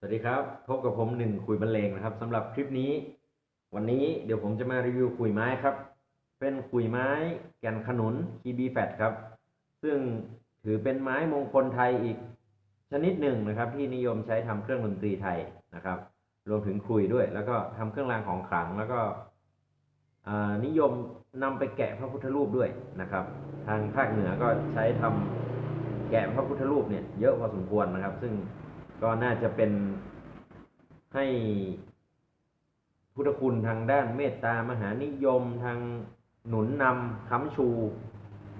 สวัสดีครับ พบกับผมหนึ่งคุยบรรเลงนะครับสำหรับคลิปนี้ วันนี้เดี๋ยวผมจะมารีวิวขุยไม้ครับ เป็นขุยไม้แก่นขนุนคีบีแฟตครับ ซึ่งถือเป็นไม้มงคลไทยอีก ชนิดหนึ่งนะครับ ที่นิยมใช้ทำเครื่องดนตรีไทยนะครับ รวมถึงคุยด้วย แล้วก็ทำเครื่องรางของขลังแล้วก็นิยมนำไปแกะพระพุทธรูปด้วยนะครับ ทางภาคเหนือก็ใช้ทำแกะพระพุทธรูปเนี่ยเยอะพอสมควรนะครับ ซึ่ง ก็น่าจะเป็นให้พุทธคุณทางด้านเมตตามหานิยมทางหนุนนำค้ำชู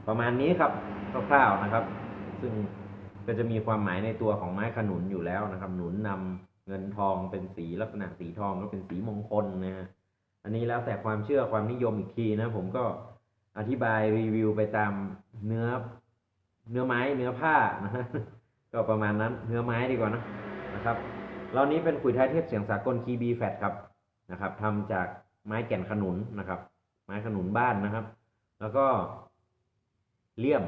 ประมาณนี้ครับคร่าวๆนะครับ ซึ่งก็จะมีความหมายในตัวของไม้ขนุนอยู่แล้วนะครับ หนุนนำเงินทองเป็นสีลักษณะสีทองก็เป็นสีมงคลนะฮะอันนี้แล้วแต่ความเชื่อความนิยมอีกทีนะผมก็อธิบายรีวิวไปตามเนื้อเนื้อไม้เนื้อผ้านะฮะ ก็ประมาณนั้นเนื้อไม้ดีกว่านะนะครับเรานี้เป็นขุยไทยเทพเสียงสากลคีบีแฟตครับนะครับทำจากไม้แก่นขนุนนะครับ ไม้ขนุนบ้านนะครับ แล้วก็เลี่ยม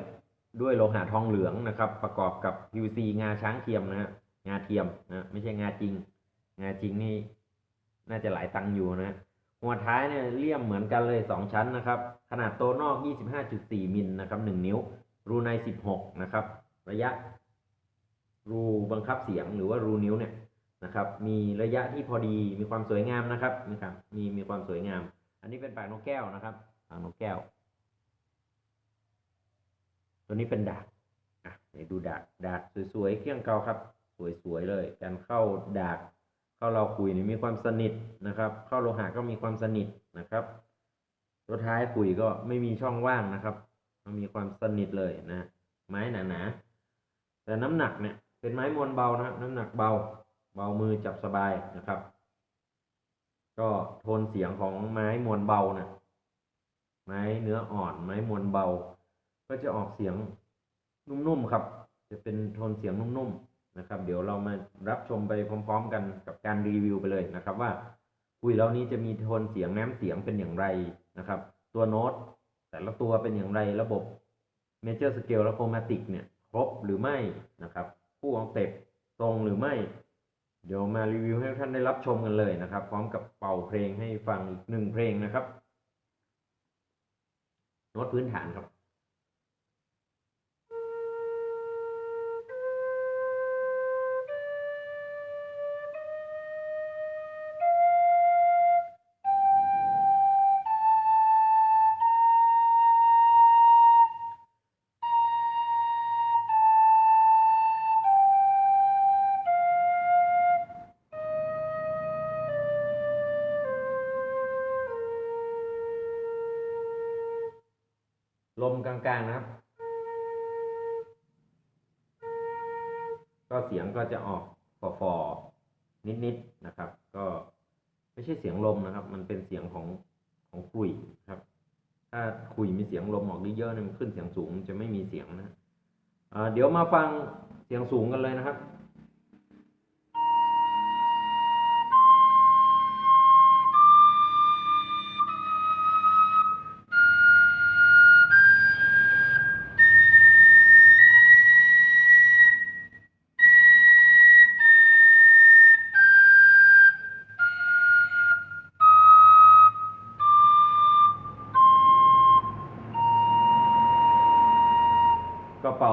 ด้วยโลหะทองเหลืองนะครับ ประกอบกับ PVC งาช้างเทียมนะฮะงาเทียมนะไม่ใช่งาจริง งาจริงนี่น่าจะหลายตังค์อยู่นะหัวท้ายเนี่ยเลี่ยมเหมือนกันเลยสองชั้นนะครับ ขนาดโตนอก 25.4มิลนะครับ1นิ้ว รูใน 16 นะครับ ระยะ รูบังคับเสียงหรือว่ารูนิ้วเนี่ยนะครับ มีระยะที่พอดีมีความสวยงามนะครับนะครับ มีมีความสวยงาม อันนี้เป็นปากนกแก้วนะครับปากนกแก้ว ตัวนี้เป็นดากอะเดี๋ยวดูดากดากสวยๆเครื่องเกาครับ สวยๆเลย การเข้าดากเข้าเราคุยนี่มีความสนิทนะครับ เข้าโลหะก็มีความสนิทนะครับตัวท้ายคุยก็ไม่มีช่องว่างนะครับมันมีความสนิทเลยนะ ไม้หนาๆแต่น้ำหนักเนี่ย เป็นไม้มวลเบานะครับ น้ำหนักเบา เบามือจับสบายนะครับ ก็โทนเสียงของไม้มวลเบานะไม้เนื้ออ่อน ไม้มวลเบา ก็จะออกเสียงนุ่มๆครับ จะเป็นโทนเสียงนุ่มๆนะครับ เดี๋ยวเรามารับชมไปพร้อม ๆ กันกับการรีวิวไปเลยนะครับ ว่าคุยเหล่านี้จะมีโทนเสียงแน้มเสียงเป็นอย่างไรนะครับ ตัวโน้ตแต่ละตัวเป็นอย่างไรระบบเมเจอร์สเกลและโครมาติกเนี่ย ครบหรือไม่นะครับ ผู้ออกเต็ปตรงหรือไม่ เดี๋ยวมารีวิวให้ท่านได้รับชมกันเลยนะครับ พร้อมกับเป่าเพลงให้ฟังอีกหนึ่งเพลงนะครับโน้ตพื้นฐานครับ กลางๆนะครับ ก็เสียงก็จะออกฟอๆนิดๆนะครับ ก็ไม่ใช่เสียงลมนะครับ มันเป็นเสียงของของคุยครับ ถ้าคุยมีเสียงลมออกเยอะๆเนี่ยมันขึ้นเสียงสูงจะไม่มีเสียงนะเดี๋ยวมาฟังเสียงสูงกันเลยนะครับ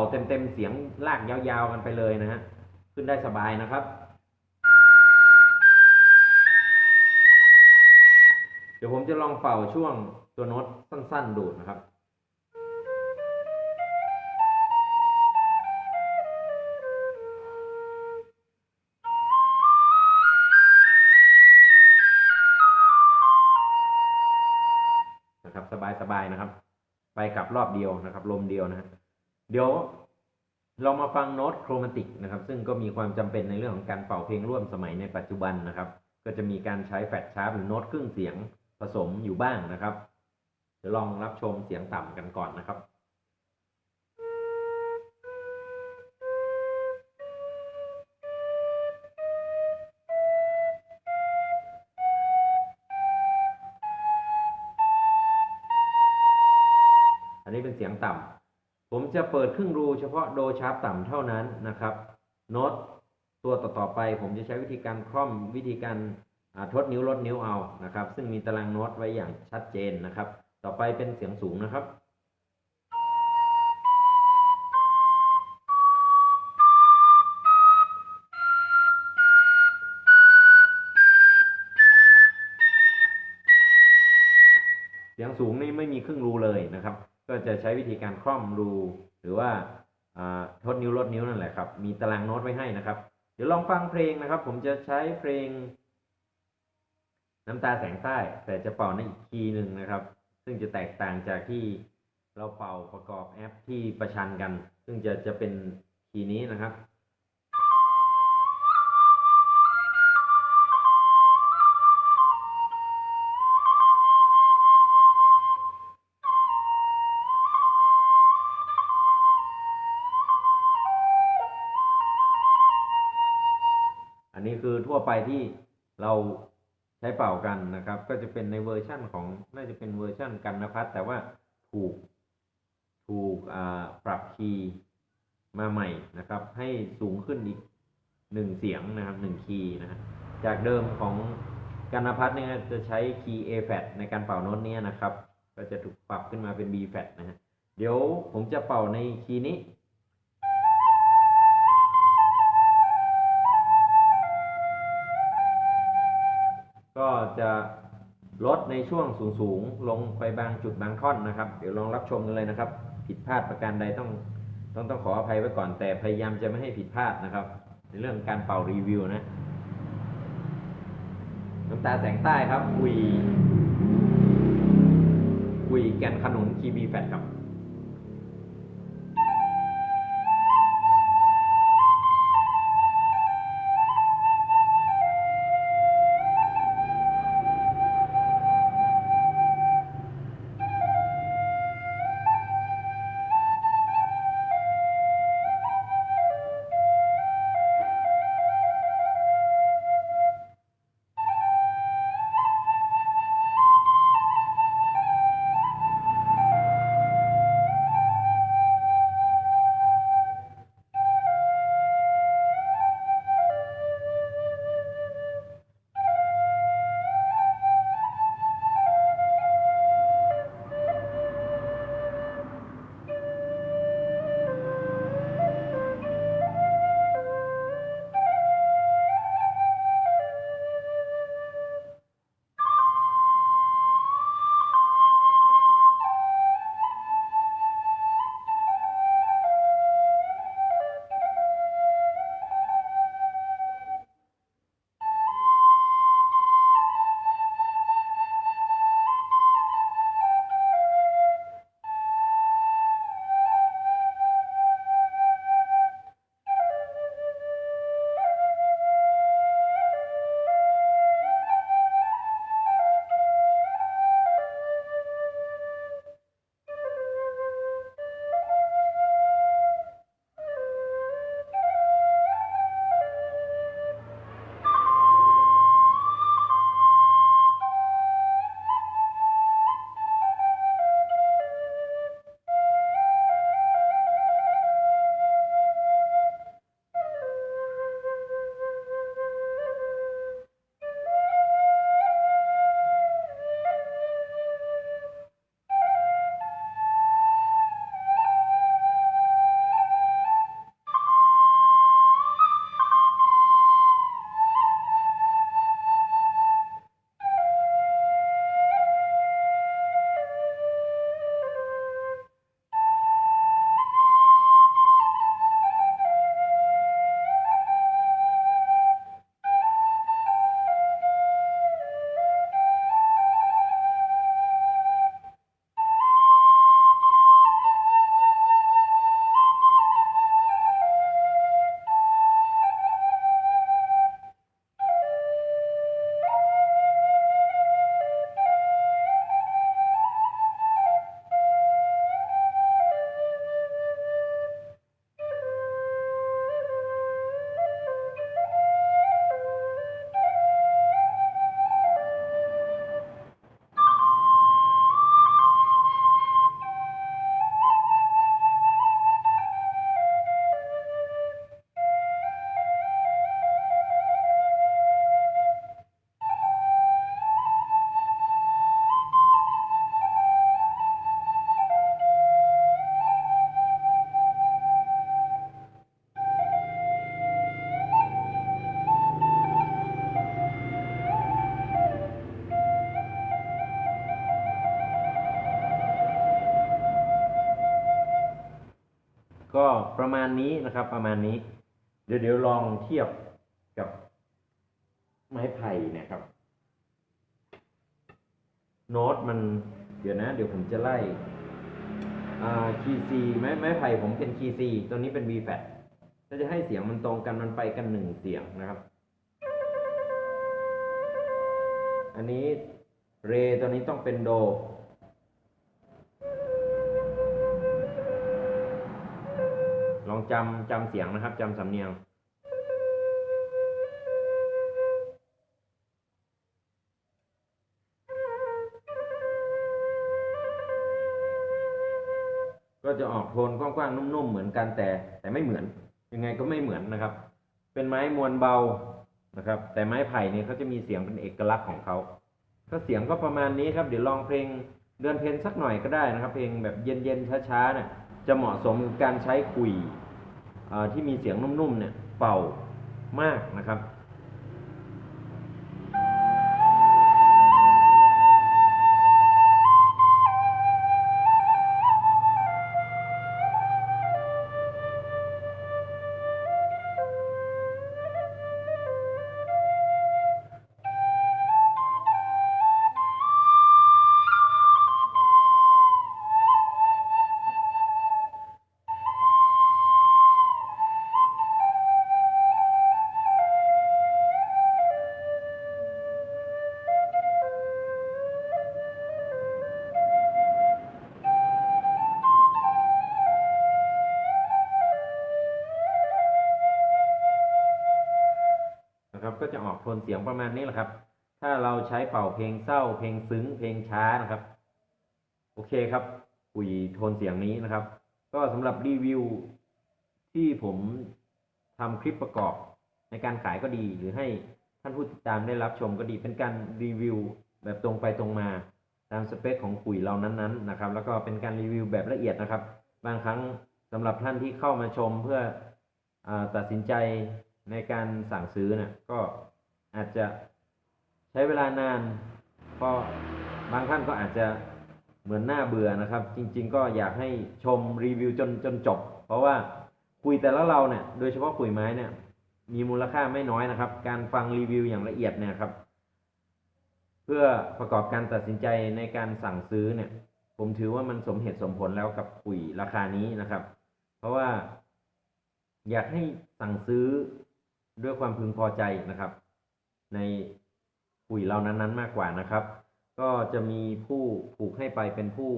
เป่าเต็มเสียงลากยาวๆกันไปเลยนะฮะ ขึ้นได้สบายนะครับ เดี๋ยวผมจะลองเป่าช่วงตัวโน้ตสั้นๆดูนะครับนะครับสบายๆนะครับ ไปกลับรอบเดียวนะครับ ลมเดียวนะฮะ เดี๋ยวเรามาฟังโน้ตโครมาติกนะครับ ซึ่งก็มีความจำเป็นในเรื่องของการเป่าเพลงร่วมสมัยในปัจจุบันนะครับ ก็จะมีการใช้แฟลตชาร์ปหรือโน้ตครึ่งเสียงผสมอยู่บ้างนะครับเดี๋ยวลองรับชมเสียงต่ำกันก่อนนะครับอันนี้เป็นเสียงต่ำ ผมจะเปิดครึ่งรูเฉพาะโดชาร์ปต่ำเท่านั้นนะครับโน้ตตัวต่อๆไป ผมจะใช้วิธีการคล่อมวิธีการทดนิ้วลดนิ้วเอานะครับ ซึ่งมีตารางโน้ตไว้อย่างชัดเจนนะครับ ต่อไปเป็นเสียงสูงนะครับเสียงสูงนี่ไม่มีครึ่งรูเลยนะครับ ก็จะใช้วิธีการคล่อมรูหรือว่าอ่าทดนิ้วลดนิ้วนั่นแหละครับ มีตารางโน้ตไว้ให้นะครับ เดี๋ยวลองฟังเพลงนะครับ ผมจะใช้เพลง น้ำตาแสงใต้ แต่จะเป่าในอีกคีย์หนึ่งนะครับ ซึ่งจะแตกต่างจากที่เราเป่าประกอบแอปที่ประชันกัน ซึ่งจะจะเป็นคีย์นี้นะครับ อันนี้คือทั่วไปที่เราใช้เป่ากันนะครับ ก็จะเป็นในเวอร์ชั่นของน่าจะเป็นเวอร์ชั่นกันนพัฒน์แต่ว่าถูกถูกปรับคีย์มาใหม่นะครับ ให้สูงขึ้นอีกหนึ่งเสียงนะครับหนึ่งคีย์นะฮะจากเดิมของกันนพัฒน์เนี่ยจะใช้คีย์ A flat ในการเป่าโน้ตเนี้ยนะครับ ก็จะถูกปรับขึ้นมาเป็น B flat นะฮะเดี๋ยวผมจะเป่าในคีย์นี้ ก็จะลดในช่วงสูงๆ ลงไปบางจุดบางท่อนนะครับ เดี๋ยวลองรับชมกันเลยนะครับ ผิดพลาดประการใดต้องต้องต้องขออภัยไว้ก่อนแต่พยายามจะไม่ให้ผิดพลาดนะครับ ในเรื่องการเป่ารีวิวนะน้ำตาแสงใต้ครับคุยคุยแกนขนุนคีบีแฟตครับ ณนี้นะครับ ประมาณนี้ เดี๋ยวเดี๋ยวลองเทียบกับไม้ไผ่เนะครับ โน้ตมัน เดี๋ยวนะ เดี๋ยวผมจะไล่อาคีซีไม้ไม้ไผ่ผมเป็นคีซีตัวนี้เป็น B flat ถ้าจะให้เสียงมันตรงกันมันไปกันหนึ่งเสียงนะครับ อันนี้เรตัวนี้ต้องเป็นโด ลองจำจำเสียงนะครับจำสำเนียง ก็จะออกโทนกว้างๆนุ่มๆเหมือนกันแต่แต่ไม่เหมือน ยังไงก็ไม่เหมือนนะครับ เป็นไม้มวลเบานะครับ แต่ไม้ไผ่เนี่ยเขาจะมีเสียงเป็นเอกลักษณ์ของเขาก็เสียงก็ประมาณนี้ครับ เดี๋ยวลองเพลงเดือนเพลงสักหน่อยก็ได้นะครับ เพลงแบบเย็นๆช้าๆเนี่ย จะเหมาะสมการใช้คุยที่มีเสียงนุ่มๆเนี่ยเป่ามากนะครับ โทนเสียงประมาณนี้แหละครับ ถ้าเราใช้เป่าเพลงเศร้า เพลงซึ้ง เพลงช้านะครับ โอเคครับคุยโทนเสียงนี้นะครับ ก็สำหรับรีวิวที่ผมทำคลิปประกอบในการขายก็ดี หรือให้ท่านผู้ติดตามได้รับชมก็ดี เป็นการรีวิวแบบตรงไปตรงมาตามสเปคของคุยเรานั้นๆนะครับ แล้วก็เป็นการรีวิวแบบละเอียดนะครับ บางครั้งสำหรับท่านที่เข้ามาชมเพื่ออตัดสินใจในการสั่งซื้อนี่ก็ อาจจะใช้เวลานานเพราะบางท่านก็อาจจะเหมือนหน้าเบื่อนะครับ จริง ๆ ก็อยากให้ชมรีวิวจนจนจบ เพราะว่าคุยแต่ละเราเนี่ยโดยเฉพาะคุยไม้เนี่ยมีมูลค่าไม่น้อยนะครับ การฟังรีวิวอย่างละเอียดเนี่ยครับ เพื่อประกอบการตัดสินใจในการสั่งซื้อเนี่ย ผมถือว่ามันสมเหตุสมผลแล้วกับคุยราคานี้นะครับ เพราะว่าอยากให้สั่งซื้อด้วยความพึงพอใจนะครับ ในคุยเรานั้นๆ มากกว่านะครับ ก็จะมีผู้ผูกให้ไปเป็นผู้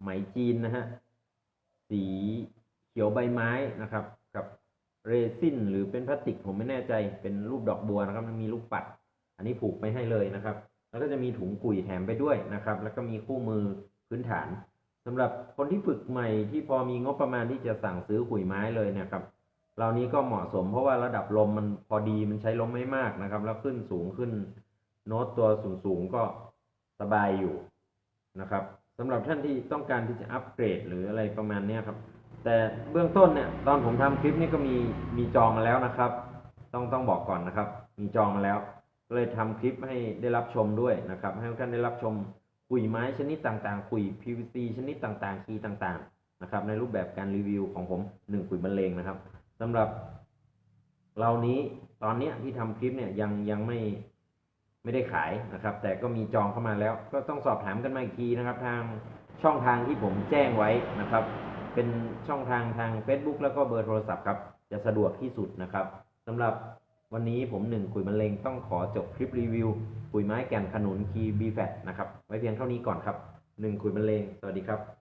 ไหมจีนนะฮะสีเขียวใบไม้นะครับ กับเรซินหรือเป็นพลาสติกผมไม่แน่ใจเป็นรูปดอกบัวนะครับมันมีลูกปัด อันนี้ผูกไปให้เลยนะครับ แล้วก็จะมีถุงกุยแถมไปด้วยนะครับ แล้วก็มีคู่มือพื้นฐานสำหรับคนที่ฝึกใหม่ที่พอมีงบประมาณที่จะสั่งซื้อขุยไม้เลยนะครับ เหล่านี้ก็เหมาะสมเพราะว่าระดับลมมันพอดีมันใช้ลมไม่มากนะครับ แล้วขึ้นสูงขึ้นโน้ตตัวสูงสูงก็สบายอยู่นะครับสำหรับท่านที่ต้องการที่จะอัปเกรดหรืออะไรประมาณนี้ครับแต่เบื้องต้นเนี่ยตอนผมทำคลิปนี้ก็มีมีจองมาแล้วนะครับ ต้องต้องบอกก่อนนะครับ มีจองมาแล้วก็เลยทำคลิปให้ได้รับชมด้วยนะครับ ให้ทุกท่านได้รับชมคุยไม้ชนิดต่างๆคุย PVC ชนิดต่างๆคีต่างๆนะครับในรูปแบบการรีวิวของผมหนึ่งคุยบรรเลงนะครับ สำหรับเรานี้ตอนเนี้ยที่ทำคลิปเนี่ยยังยังไม่ไม่ได้ขายนะครับ แต่ก็มีจองเข้ามาแล้ว ก็ต้องสอบถามกันมาอีกทีนะครับ ทางช่องทางที่ผมแจ้งไว้นะครับ เป็นช่องทางทาง Facebook แล้วก็เบอร์โทรศัพท์ครับ จะสะดวกที่สุดนะครับสำหรับวันนี้ผมหนึ่งคุยบรรเลงต้องขอจบคลิปรีวิวคุยไม้แก่นขนุนคีบีแฟนะครับ ไว้เพียงเท่านี้ก่อนครับหนึ่งคุยบรรเลงสวัสดีครับ